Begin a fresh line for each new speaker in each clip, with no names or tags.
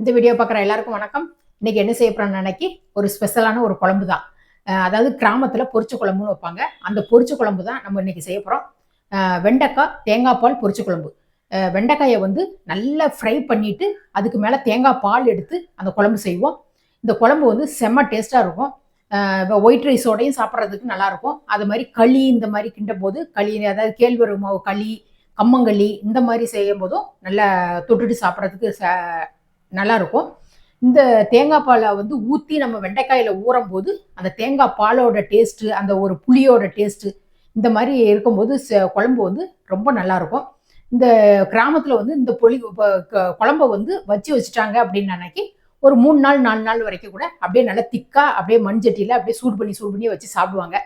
இந்த வீடியோ பார்க்குற எல்லாருக்கும் வணக்கம். இன்னைக்கு என்ன செய்ய போறோம்னு அன்னைக்கு ஒரு ஸ்பெஷலான ஒரு குழம்பு தான் அதாவது கிராமத்தில் பொரிச்ச குழம்புன்னு வைப்பாங்க. அந்த பொரிச்ச குழம்பு தான் நம்ம இன்னைக்கு செய்ய போகிறோம் வெண்டைக்காய் தேங்காய் பால் பொரிச்ச குழம்பு. வெண்டைக்காயை வந்து நல்லா ஃப்ரை பண்ணிவிட்டு அதுக்கு மேலே தேங்காய் பால் எடுத்து அந்த குழம்பு செய்வோம். இந்த குழம்பு வந்து செம்ம டேஸ்ட்டாக இருக்கும். ஒயிட் ரைஸோடையும் சாப்பிட்றதுக்கு நல்லாயிருக்கும். அது மாதிரி களி இந்த மாதிரி கிண்டும் போது களி அதாவது கேழ்வரகு மாவு களி கம்மங்களி இந்த மாதிரி செய்யும் போதும் நல்லா தொட்டுட்டு சாப்பிட்றதுக்கு நல்லாயிருக்கும் நல்லா இருக்கும் இந்த தேங்காய் பாலை வந்து ஊற்றி நம்ம வெண்டைக்காயில் ஊறும் போது அந்த தேங்காய் பாலோட டேஸ்ட்டு அந்த ஒரு புளியோட டேஸ்ட்டு இந்த மாதிரி இருக்கும்போது ச- குழம்பு வந்து ரொம்ப நல்லா இருக்கும் இந்த கிராமத்தில் வந்து இந்த புளி ப- குழம்ப வந்து வச்சு வச்சுட்டாங்க அப்படின்னு நினைக்கி ஒரு மூணு நாள் நாலு நாள் வரைக்கும் கூட அப்படியே நல்லா திக்கா அப்படியே மண்சட்டியில் அப்படியே சூடு பண்ணி சூடு பண்ணி வச்சு சாப்பிடுவாங்க.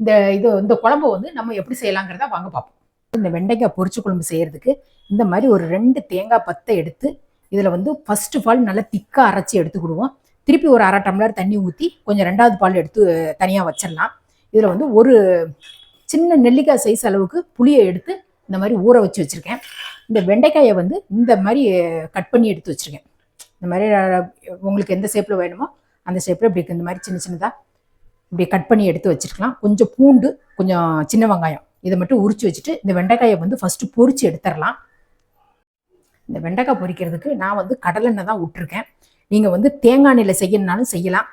இந்த இது இந்த குழம்பு வந்து நம்ம எப்படி செய்யலாங்கிறத வாங்க பார்ப்போம் இந்த வெண்டைக்காய் பொரிச்சு குழம்பு செய்கிறதுக்கு இந்த மாதிரி ஒரு ரெண்டு தேங்காய் பத்தை எடுத்து இதில் வந்து ஃபஸ்ட்டு பால் நல்லா திக்காக அரைச்சி எடுத்துக்கிடுவோம் திருப்பி ஒரு அரை டம்ளர் தண்ணி ஊற்றி கொஞ்சம் ரெண்டாவது பால் எடுத்து தனியாக வச்சிடலாம். இதில் வந்து ஒரு சின்ன நெல்லிக்காய் சைஸ் அளவுக்கு புளியை எடுத்து இந்த மாதிரி ஊற வச்சு வச்சுருக்கேன். இந்த வெண்டைக்காயை வந்து இந்த மாதிரி கட் பண்ணி எடுத்து வச்சுருக்கேன். இந்த மாதிரி உங்களுக்கு எந்த ஷேப்பில் வேணுமோ அந்த ஷேப்பில் இப்படி இந்த மாதிரி சின்ன சின்னதாக இப்படி கட் பண்ணி எடுத்து வச்சுருக்கலாம். கொஞ்சம் பூண்டு கொஞ்சம் சின்ன வெங்காயம். இதை மட்டும் உரிச்சு வச்சுட்டு இந்த வெண்டைக்காயை வந்து ஃபஸ்ட்டு பொறிச்சு எடுத்துடலாம். இந்த வெண்டைக்காய் பொரிக்கிறதுக்கு நான் வந்து கடலெண்ணெய் தான் விட்டுருக்கேன். நீங்கள் வந்து தேங்காய் எண்ணெயில் செய்யணுனாலும் செய்யலாம்.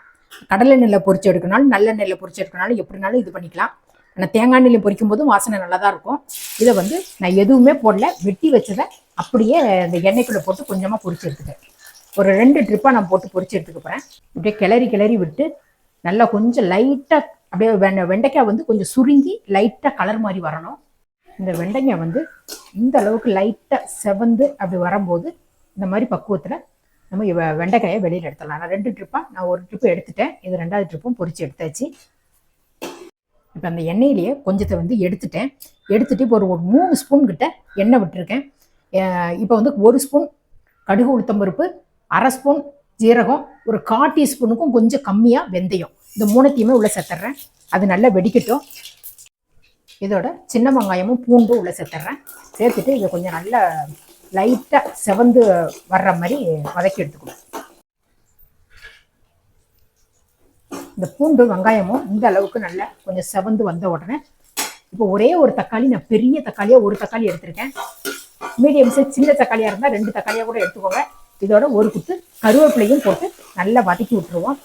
கடலெண்ணெயில் பொரிச்சு எடுக்கனாலும் நல்லெண்ணெயில் பொரிச்சு எடுக்கனாலும் எப்படினாலும் இது பண்ணிக்கலாம். ஆனால் தேங்காய் எண்ணெயில் பொரிக்கும் போதும் வாசனை நல்லா தான் இருக்கும். இதை வந்து நான் எதுவுமே போடல. வெட்டி வச்சதை அப்படியே இந்த எண்ணெய்க்குள்ளே போட்டு கொஞ்சமாக பொரிச்சு எடுத்துக்கேன் ஒரு ரெண்டு ட்ரிப்பாக நான் போட்டு பொரிச்சு எடுத்துக்க போகிறேன் அப்படியே கிளறி கிளறி விட்டு நல்லா கொஞ்சம் லைட்டாக அப்படியே வெண்டைக்காய் வந்து கொஞ்சம் சுருங்கி லைட்டாக கலர் மாதிரி வரணும். இந்த வெண்டைக்காய் வந்து இந்த அளவுக்கு லைட்டாக செவந்து அப்படி வரும்போது இந்த மாதிரி பக்குவத்தில் நம்ம வெண்டைக்காயை வெளியில் எடுத்துடலாம். நான் ரெண்டு ட்ரிப்பாக நான் ஒரு ட்ரிப்பு எடுத்துட்டேன். இது ரெண்டாவது ட்ரிப்பும் பொறிச்சு எடுத்தாச்சு. இப்போ அந்த எண்ணெயிலேயே கொஞ்சத்தை வந்து எடுத்துட்டேன். எடுத்துட்டு இப்போ ஒரு ஒரு மூணு ஸ்பூன் கிட்ட எண்ணெய் விட்டுருக்கேன். இப்போ வந்து ஒரு ஸ்பூன் கடுகு உளுத்தம்பருப்பு அரை ஸ்பூன் ஜீரகம் ஒரு கால் டீஸ்பூனுக்கும் கொஞ்சம் கம்மியாக வெந்தயம். இந்த மூணுத்தையுமே உள்ளே சேர்த்துட்றேன் அது நல்லா வெடிக்கட்டும். இதோட சின்ன வெங்காயமும் பூண்டும் உள்ளே சேர்த்துட்றேன் சேர்த்துட்டு இதை கொஞ்சம் நல்லா லைட்டாக செவந்து வர்ற மாதிரி வதக்கி எடுத்துக்கணும். இந்த பூண்டு வெங்காயமும் இந்த அளவுக்கு நல்லா கொஞ்சம் செவந்து வந்த உடனே இப்போ ஒரே ஒரு தக்காளி நான் பெரிய தக்காளியாக ஒரு தக்காளி எடுத்திருக்கேன். மீடியம் சைஸ் சின்ன தக்காளியாக இருந்தால் ரெண்டு தக்காளியாக கூட எடுத்துக்கோங்க. இதோட ஒரு குத்து கருவேப்பிலையும் போட்டு நல்லா வதக்கி விட்டுருவோம்.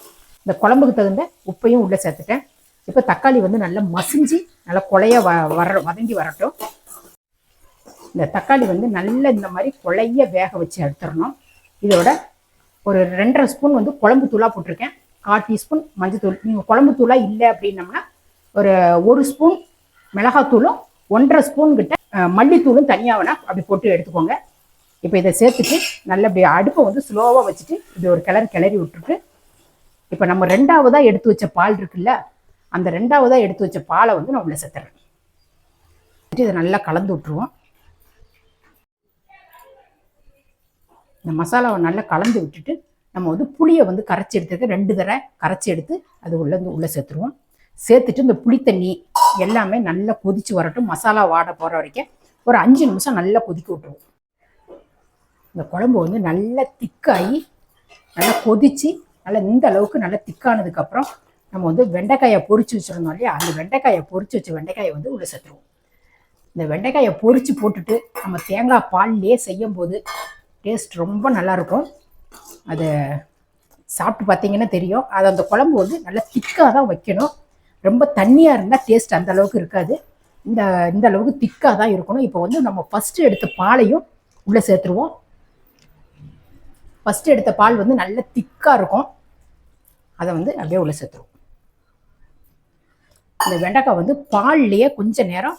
இந்த குழம்புக்கு தகுந்த உப்பையும் உள்ளே சேர்த்துட்டேன். இப்போ தக்காளி வந்து நல்லா மசிஞ்சு நல்லா கொலைய வ வர வதங்கி வரட்டும். இந்த தக்காளி வந்து நல்ல இந்த மாதிரி கொலைய வேக வச்சு எடுத்துடணும். இதோட ஒரு ரெண்டரை ஸ்பூன் வந்து குழம்பு தூளாக போட்டிருக்கேன். கால் டீஸ்பூன் மஞ்சத்தூள் நீங்கள் குழம்பு தூளாக இல்லை அப்படின்னம்னா ஒரு ஒரு ஸ்பூன் மிளகாத்தூளும் ஒன்றரை ஸ்பூன் கிட்ட மல்லித்தூளும் தனியாக வேணால் அப்படி போட்டு எடுத்துக்கோங்க. இப்போ இதை சேர்த்துட்டு நல்ல அப்படி அடுப்பை வந்து ஸ்லோவாக வச்சுட்டு இது ஒரு கிளறி கிளறி விட்டுட்டு இப்போ நம்ம ரெண்டாவதாக எடுத்து வச்ச பால் இருக்குல்ல அந்த ரெண்டாவதாக எடுத்து வச்ச பாலை வந்து நான் உள்ளே சேர்த்துறேன். இதை நல்லா கலந்து விட்டுருவோம். இந்த மசாலாவை நல்லா கலந்து விட்டுட்டு நம்ம வந்து புளியை வந்து கரைச்சி எடுத்துக்க ரெண்டு தடவை கரைச்சி எடுத்து அது உள்ளே வந்து உள்ளே சேர்த்துருவோம். சேர்த்துட்டு இந்த புளித்தண்ணி எல்லாமே நல்லா கொதிச்சு வரட்டும். மசாலா வாட போகிற வரைக்கும் ஒரு அஞ்சு நிமிஷம் நல்லா கொதிக்க விட்டுருவோம். இந்த குழம்பு வந்து நல்லா திக்காகி நல்லா கொதிச்சு நல்லா இந்த அளவுக்கு நல்லா திக்கானதுக்கப்புறம் நம்ம வந்து வெண்டைக்காயை பொறிச்சு வச்சுருந்தோம் இல்லையா? அந்த வெண்டைக்காயை பொறிச்சு வச்ச வெண்டைக்காயை வந்து உள்ளே சேர்த்துருவோம். இந்த வெண்டைக்காயை பொறிச்சு போட்டுட்டு நம்ம தேங்காய் பால்லையே செய்யும் போது டேஸ்ட் ரொம்ப நல்லாயிருக்கும். அதை சாப்பிட்டு பார்த்தீங்கன்னா தெரியும். அது அந்த குழம்பு வந்து நல்லா திக்காக தான் வைக்கணும். ரொம்ப தண்ணியாக இருந்தால் டேஸ்ட் அந்த அளவுக்கு இருக்காது. இந்த இந்த அளவுக்கு திக்காக தான் இருக்கணும். இப்போ வந்து நம்ம ஃபஸ்ட்டு எடுத்த பாலையும் உள்ளே சேர்த்துருவோம். ஃபஸ்ட்டு எடுத்த பால் வந்து நல்ல திக்காக இருக்கும். அதை வந்து அப்படியே உள்ளே சேர்த்துருவோம். இந்த வெண்டைக்காய் வந்து பால்லையே கொஞ்ச நேரம்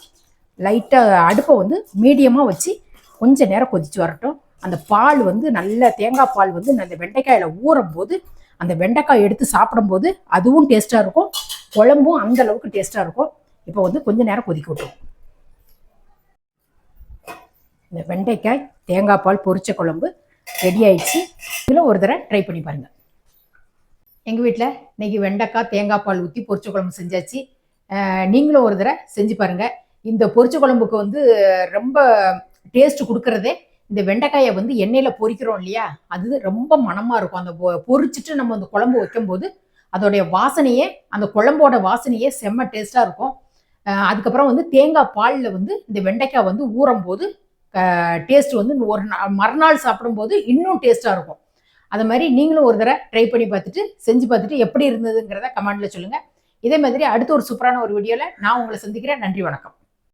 லைட்டாக அடுப்பை வந்து மீடியமாக வச்சு கொஞ்ச நேரம் கொதிச்சு வரட்டும். அந்த பால் வந்து நல்ல தேங்காய் பால் வந்து அந்த வெண்டைக்காயில் ஊறும் போது அந்த வெண்டைக்காய் எடுத்து சாப்பிடும்போது அதுவும் டேஸ்ட்டாக இருக்கும். குழம்பும் அந்த அளவுக்கு டேஸ்ட்டாக இருக்கும். இப்போ வந்து கொஞ்ச நேரம் கொதிக்க விட்டுரும். இந்த வெண்டைக்காய் தேங்காய் பால் பொரிச்ச குழம்பு ரெடி ஆயிடுச்சு. இதில் ஒரு தடவை ட்ரை பண்ணி பாருங்கள் எங்கள் வீட்டில் இன்னைக்கு வெண்டைக்காய் தேங்காய் பால் ஊற்றி பொரிச்ச குழம்பு செஞ்சாச்சு. நீங்களும் ஒரு தடவை செஞ்சு பாருங்கள் இந்த பொரிச்ச குழம்புக்கு வந்து ரொம்ப டேஸ்ட் கொடுக்கறதே இந்த வெண்டைக்காயை வந்து எண்ணெயில் பொரிக்கிறோம் இல்லையா? அது ரொம்ப மணமாக இருக்கும். அந்த பொ- பொரிச்சிட்டு நம்ம அந்த குழம்பு வைக்கும்போது அதோடைய வாசனையே அந்த குழம்போட வாசனையே செம்ம டேஸ்ட்டாக இருக்கும். அதுக்கப்புறம் வந்து தேங்காய் பாலில் வந்து இந்த வெண்டைக்காய் வந்து ஊறும் போது டேஸ்ட் வந்து ஒரு மறுநாள் சாப்பிடும்போது இன்னும் டேஸ்ட்டாக இருக்கும். அது மாதிரி நீங்களும் ஒரு தடவை ட்ரை பண்ணி பார்த்துட்டு செஞ்சு பார்த்துட்டு எப்படி இருந்ததுங்கிறத கமெண்டில் சொல்லுங்கள் இதே மாதிரி அடுத்த ஒரு சூப்பரான ஒரு வீடியோவில் நான் உங்களை சந்திக்கிறேன். நன்றி வணக்கம்.